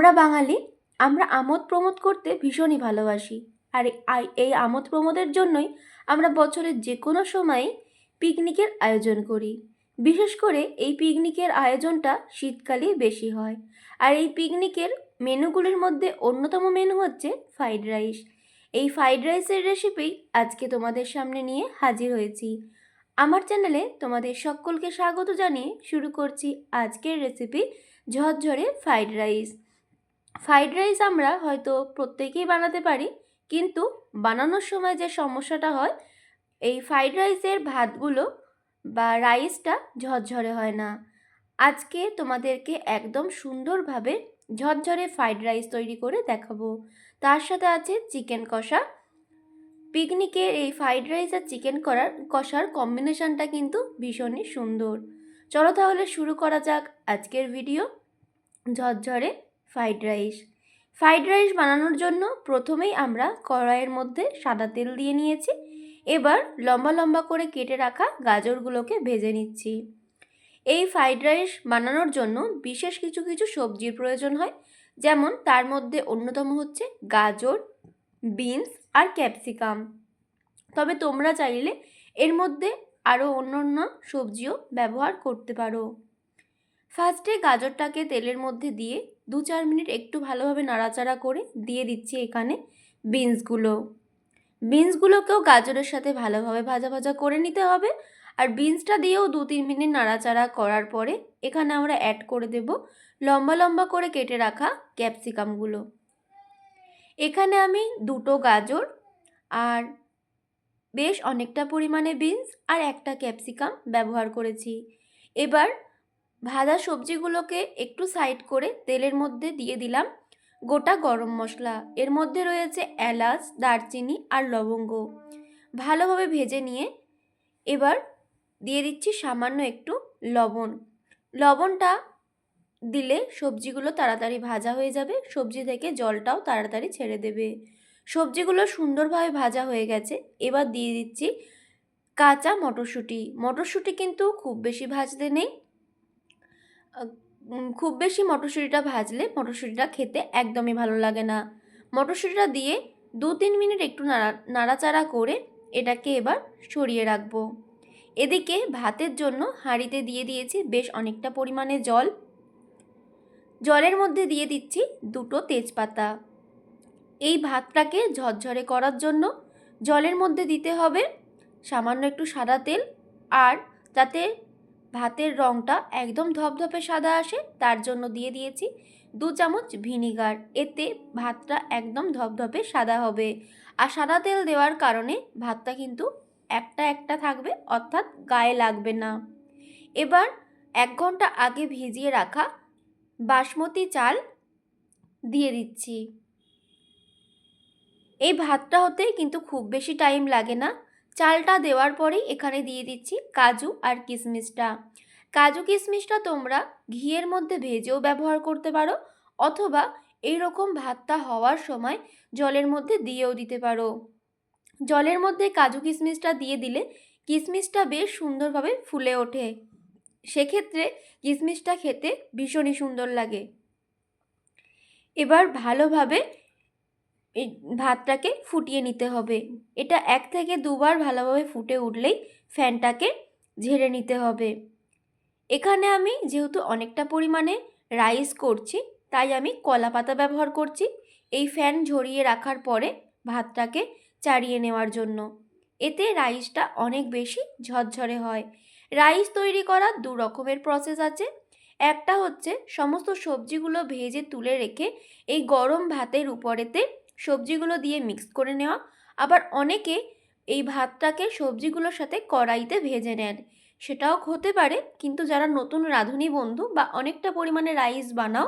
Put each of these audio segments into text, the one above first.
আমরা বাঙালি, আমরা আমোদ প্রমোদ করতে ভীষণই ভালোবাসি। আর এই আমোদ প্রমোদের জন্যই আমরা বছরের যে কোনো সময়ে পিকনিকের আয়োজন করি। বিশেষ করে এই পিকনিকের আয়োজনটা শীতকালেই বেশি হয়। আর এই পিকনিকের মেনুগুলির মধ্যে অন্যতম মেনু হচ্ছে ফ্রাইড রাইস। এই ফ্রাইড রাইসের রেসিপি আজকে তোমাদের সামনে নিয়ে হাজির হয়েছি। আমার চ্যানেলে তোমাদের সকলকে স্বাগত জানিয়ে শুরু করছি আজকের রেসিপি ঝরঝরে ফ্রাইড রাইস। ফ্রাইড রাইস আমরা হয়তো প্রত্যেকেই বানাতে পারি, কিন্তু বানানোর সময় যে সমস্যাটা হয়, এই ফ্রাইড রাইসের ভাতগুলো বা রাইসটা ঝরঝরে হয় না। আজকে তোমাদেরকে একদম সুন্দরভাবে ঝরঝরে ফ্রাইড রাইস তৈরি করে দেখাবো। তার সাথে আছে চিকেন কষা। পিকনিকের এই ফ্রাইড রাইস আর চিকেন করার, কষার কম্বিনেশনটা কিন্তু ভীষণই সুন্দর। চলো তাহলে শুরু করা যাক আজকের ভিডিও ঝরঝরে ফ্রাইড রাইস। ফ্রাইড রাইস বানানোর জন্য প্রথমেই আমরা কড়াইয়ের মধ্যে সাদা তেল দিয়ে নিয়েছি। এবার লম্বা লম্বা করে কেটে রাখা গাজরগুলোকে ভেজে নিচ্ছি। এই ফ্রাইড রাইস বানানোর জন্য বিশেষ কিছু কিছু সবজির প্রয়োজন হয়। যেমন তার মধ্যে অন্যতম হচ্ছে গাজর, বিনস আর ক্যাপসিকাম। তবে তোমরা চাইলে এর মধ্যে আরও অন্য অন্য সবজিও ব্যবহার করতে পারো। ফার্স্টে গাজরটাকে তেলের মধ্যে দিয়ে দু চার মিনিট একটু ভালোভাবে নাড়াচাড়া করে দিয়ে দিচ্ছি এখানে বিনসগুলো। বিনসগুলোকেও গাজরের সাথে ভালোভাবে ভাজা ভাজা করে নিতে হবে। আর বিনসটা দিয়েও দু তিন মিনিট নাড়াচাড়া করার পরে এখানে আমরা অ্যাড করে দেব লম্বা লম্বা করে কেটে রাখা ক্যাপসিকামগুলো এখানে আমি দুটো গাজর আর বেশ অনেকটা পরিমাণে বিনস আর একটা ক্যাপসিকাম ব্যবহার করেছি। এবার ভাজা সবজিগুলোকে একটু সাইড করে তেলের মধ্যে দিয়ে দিলাম গোটা গরম মশলা। এর মধ্যে রয়েছে এলাচ, দারচিনি আর লবঙ্গ। ভালোভাবে ভেজে নিয়ে এবার দিয়ে দিচ্ছি সামান্য একটু লবণ। লবণটা দিলে সবজিগুলো তাড়াতাড়ি ভাজা হয়ে যাবে, সবজি থেকে জলটাও তাড়াতাড়ি ছেড়ে দেবে। সবজিগুলো সুন্দরভাবে ভাজা হয়ে গেছে, এবার দিয়ে দিচ্ছি কাঁচা মটরশুঁটি। মটরশুঁটি কিন্তু খুব বেশি ভাজতে নেই খুব বেশি মটরশুঁটিটা ভাজলে মটরশুঁটিটা খেতে একদমই ভালো লাগে না। মটরশুঁটিটা দিয়ে দু তিন মিনিট একটু নাড়া, নাড়াচাড়া করে এটাকে এবার সরিয়ে রাখব। এদিকে ভাতের জন্য হাঁড়িতে দিয়ে দিয়েছি বেশ অনেকটা পরিমাণে জল। জলের মধ্যে দিয়ে দিচ্ছি দুটো তেজপাতা। এই ভাতটাকে ঝরঝরে করার জন্য জলের মধ্যে দিতে হবে সামান্য একটু সাদা তেল আর যাতে ভাতের রঙটা একদম ধপধপে সাদা আসে, তার জন্য দিয়ে দিয়েছি দু চামচ ভিনিগার। এতে ভাতটা একদম ধপধপে সাদা হবে। আর সাদা তেল দেওয়ার কারণে ভাতটা কিন্তু একটা একটা থাকবে, অর্থাৎ গায়ে লাগবে না। এবার এক ঘণ্টা আগে ভিজিয়ে রাখা বাসমতি চাল দিয়ে দিচ্ছি। এই ভাতটা হতে কিন্তু খুব বেশি টাইম লাগে না। চালটা দেওয়ার পরেই এখানে দিয়ে দিচ্ছি কাজু আর কিশমিশটা। কাজু কিশমিশটা তোমরা ঘিয়ের মধ্যে ভেজেও ব্যবহার করতে পারো অথবা এই রকম ভাতটা হওয়ার সময় জলের মধ্যে দিয়েও দিতে পারো। জলের মধ্যে কাজু কিশমিশটা দিয়ে দিলে কিশমিশটা বেশ সুন্দরভাবে ফুলে ওঠে। সেক্ষেত্রে কিশমিশটা খেতে ভীষণই সুন্দর লাগে। এবার ভালোভাবে এই ভাতটাকে ফুটিয়ে নিতে হবে। এটা এক থেকে দুবার ভালোভাবে ফুটে উঠলেই ফ্যানটাকে ঝেড়ে নিতে হবে। এখানে আমি যেহেতু অনেকটা পরিমাণে রাইস করছি, তাই আমি কলা পাতা ব্যবহার করছি এই ফ্যান ঝরিয়ে রাখার পরে ভাতটাকে চাড়িয়ে নেওয়ার জন্য। এতে রাইসটা অনেক বেশি ঝরঝরে হয়। রাইস তৈরি করার দু রকমের প্রসেস আছে। একটা হচ্ছে সমস্ত সবজিগুলো ভেজে তুলে রেখে এই গরম ভাতের উপরেতে সবজিগুলো দিয়ে মিক্স করে নেওয়া। আবার অনেকে এই ভাতটাকে সবজিগুলোর সাথে কড়াইতে ভেজে নেন। সেটাও হতে পারে, কিন্তু যারা নতুন রাঁধুনি বন্ধু বা অনেকটা পরিমাণে রাইস বানাও,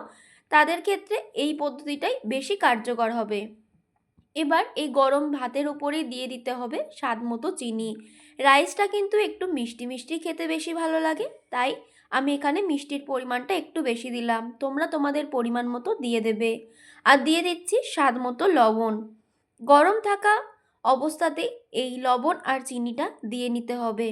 তাদের ক্ষেত্রে এই পদ্ধতিটাই বেশি কার্যকর হবে। এবার এই গরম ভাতের উপরেই দিয়ে দিতে হবে স্বাদ মতো চিনি। রাইসটা কিন্তু একটু মিষ্টি মিষ্টি খেতে বেশি ভালো লাগে, তাই আমি এখানে মিষ্টির পরিমাণটা একটু বেশি দিলাম। তোমরা তোমাদের পরিমাণ মতো দিয়ে দেবে। আর দিয়ে দিচ্ছি স্বাদ মতো লবণ। গরম থাকা অবস্থাতেই এই লবণ আর চিনিটা দিয়ে নিতে হবে।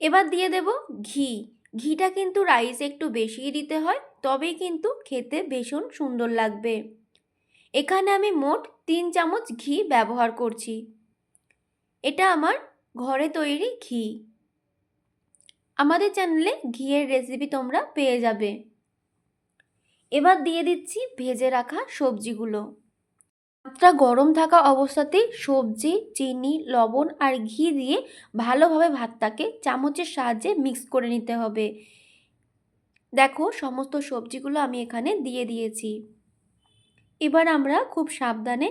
এবার দিয়ে দেব ঘি। ঘিটা কিন্তু রাইসে একটু বেশিই দিতে হয়, তবেই কিন্তু খেতে ভীষণ সুন্দর লাগবে। এখানে আমি মোট তিন চামচ ঘি ব্যবহার করছি। এটা আমার ঘরে তৈরি ঘি। আমাদের চ্যানেলে ঘিয়ের রেসিপি তোমরা পেয়ে যাবে। এবার দিয়ে দিচ্ছি ভেজে রাখা সবজিগুলো। ভাতটা গরম থাকা অবস্থাতেই সবজি, চিনি, লবণ আর ঘি দিয়ে ভালোভাবে ভাতটাকে চামচের সাহায্যে মিক্স করে নিতে হবে। দেখো, সমস্ত সবজিগুলো আমি এখানে দিয়ে দিয়েছি। এবার আমরা খুব সাবধানে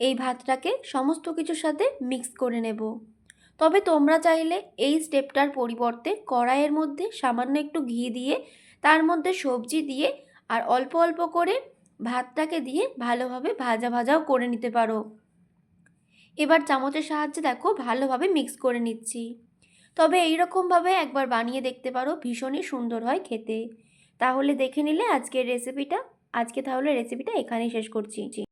এই ভাতটাকে সমস্ত কিছুর সাথে মিক্স করে নেব। তবে তোমরা চাইলে এই স্টেপটার পরিবর্তে কড়াইয়ের মধ্যে সামান্য একটু ঘি দিয়ে, তার মধ্যে সবজি দিয়ে আর অল্প অল্প করে ভাতটাকে দিয়ে ভালোভাবে ভাজা ভাজাও করে নিতে পারো। এবার চামচের সাহায্যে দেখো ভালোভাবে মিক্স করে নিচ্ছি। তবে এইরকমভাবে একবার বানিয়ে দেখতে পারো, ভীষণই সুন্দর হয় খেতে। তাহলে দেখে নিলে আজকের রেসিপিটা আজকে তাহলে রেসিপিটা এখানেই শেষ করছি।